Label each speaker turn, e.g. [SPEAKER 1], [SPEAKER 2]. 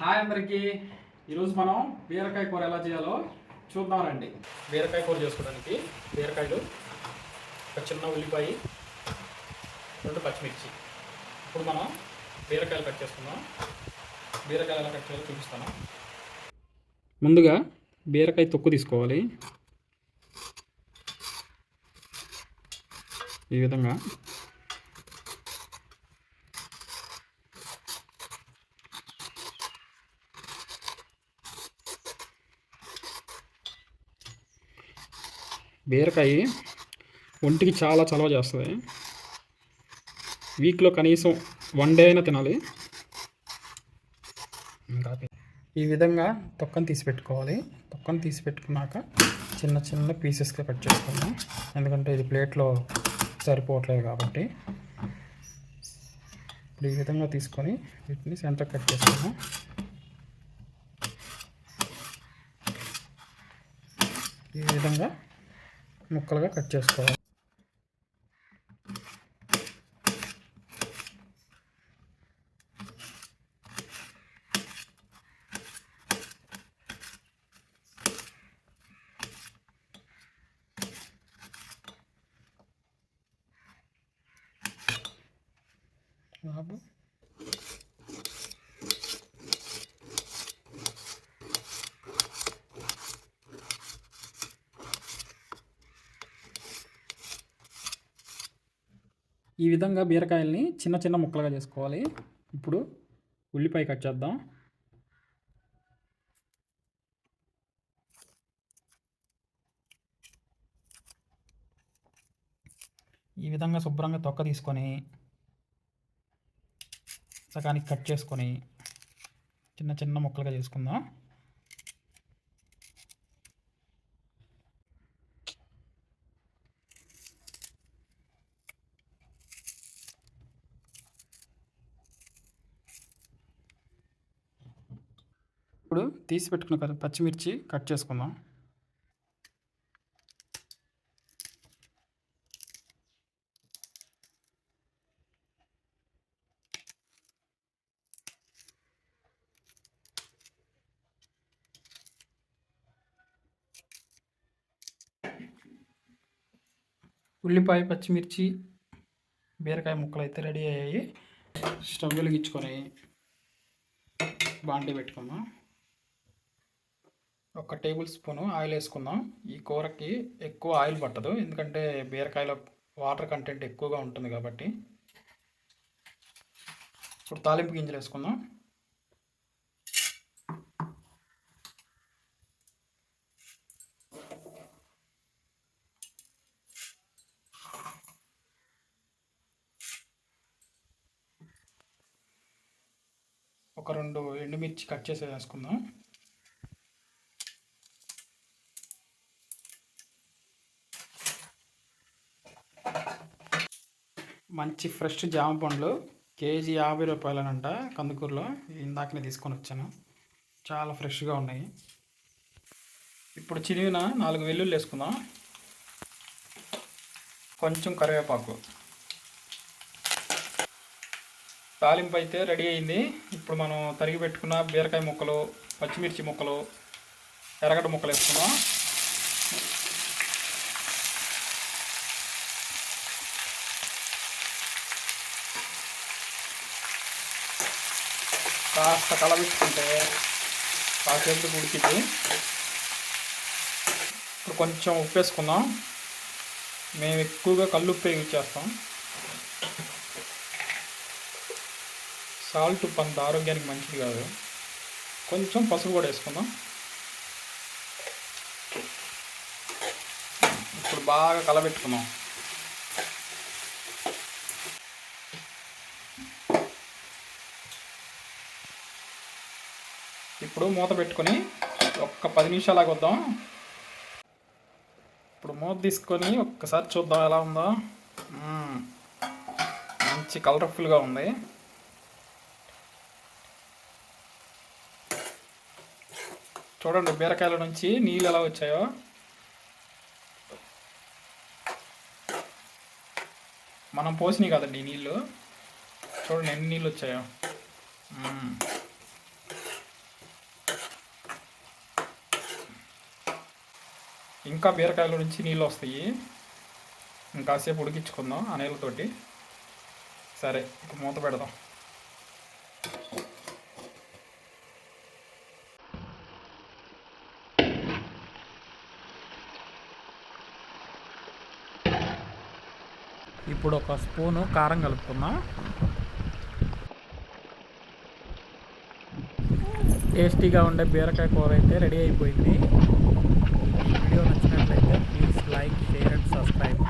[SPEAKER 1] Hi అందరికీ. ఈరోజు మనం బీరకాయ కూర ఎలా చేయాలో చూద్దాం రండి. బీరకాయ కూర చేసుకోవడానికి బీరకాయలు ఒక చిన్న ఉల్లిపాయ రెండు పచ్చిమిర్చి. ఇప్పుడు మనం బీరకాయలు కట్ చేసుకుందాం. బీరకాయలు ఎలా కట్ చేయాలో చూపిస్తాను. ముందుగా బీరకాయ తొక్కు తీసుకోవాలి. ఈ విధంగా బీరకాయ ఒంటికి చాలా చలవ చేస్తుంది. వీక్లో కనీసం వన్ డే అయినా తినాలి. ఇంకా ఈ విధంగా తొక్కను తీసి పెట్టుకోవాలి. తొక్కను తీసి పెట్టుకున్నాక చిన్న చిన్న పీసెస్గా కట్ చేసుకుందాం. ఎందుకంటే ఇది ప్లేట్లో సరిపోవట్లేదు కాబట్టి. ఇప్పుడు ఈ విధంగా తీసుకొని వీటిని సెంటర్ కట్ చేసుకుందాం. ఈ విధంగా ముక్కలుగా కట్ చేసుకోవాలి. బాబు ఈ విధంగా బీరకాయల్ని చిన్న చిన్న ముక్కలుగా చేసుకోవాలి. ఇప్పుడు ఉల్లిపాయ కట్ చేద్దాం. ఈ విధంగా శుభ్రంగా తొక్క తీసుకొని సగానికి కట్ చేసుకొని చిన్న చిన్న ముక్కలుగా చేసుకుందాం. ఇప్పుడు తీసి పెట్టుకున్న కదా పచ్చిమిర్చి కట్ చేసుకుందాం. ఉల్లిపాయ పచ్చిమిర్చి బీరకాయ ముక్కలు అయితే రెడీ అయ్యాయి. స్టవ్ వెలిగించుకొని బాండి పెట్టుకుందాం. ఒక టేబుల్ స్పూను ఆయిల్ వేసుకుందాం. ఈ కూరకి ఎక్కువ ఆయిల్ పట్టదు. ఎందుకంటే బీరకాయలో వాటర్ కంటెంట్ ఎక్కువగా ఉంటుంది కాబట్టి. ఇప్పుడు తాలింపు గింజలు వేసుకుందాం. ఒక రెండు ఎండుమిర్చి కట్ చేసి వేసుకుందాం. మంచి ఫ్రెష్ జామ పండ్లు కేజీ యాభై రూపాయలనంట కందుకూరులో. ఇందాకనే తీసుకొని వచ్చాను. చాలా ఫ్రెష్గా ఉన్నాయి. ఇప్పుడు చిరిగిన నాలుగు వెల్లుల్లి వేసుకుందాం. కొంచెం కరివేపాకు. తాలింపు అయితే రెడీ అయింది. ఇప్పుడు మనం తరిగి పెట్టుకున్న బీరకాయ ముక్కలు పచ్చిమిర్చి ముక్కలు ఎర్రగడ్డ ముక్కలు వేసుకుందాం. కాస్త కలబెట్టుకుంటే కాసేపు ఉడికింది ఇప్పుడు కొంచెం ఉప్పు వేసుకుందాం మేము ఎక్కువగా కళ్ళు ఉప్పు యూజ్ చేస్తాం. సాల్ట్ ఉప్పు అంత ఆరోగ్యానికి మంచిది కాదు. కొంచెం పసుపు కూడా వేసుకుందాం. ఇప్పుడు బాగా కలబెట్టుకున్నాం ఇప్పుడు మూత పెట్టుకొని ఒక్క పది నిమిషాలు వద్దాం. ఇప్పుడు మూత తీసుకొని ఒక్కసారి చూద్దాం ఎలా ఉందో. మంచి కలర్ఫుల్గా ఉంది. చూడండి బీరకాయల నుంచి నీళ్ళు ఎలా వచ్చాయో. మనం పోసినాయి కదండి నీళ్ళు. చూడండి ఎన్ని నీళ్ళు వచ్చాయో. ఇంకా బీరకాయల నుంచి నీళ్ళు వస్తాయి. ఇంకాసేపు ఉడికించుకుందాం ఆ నీళ్ళతోటి. సరే ఇక మూత పెడదాం. ఇప్పుడు ఒక స్పూను కారం కలుపుకుందాం. టేస్టీగా ఉండే బీరకాయ కూర అయితే రెడీ అయిపోయింది. వీడియో నచ్చినట్లయితే please like share and subscribe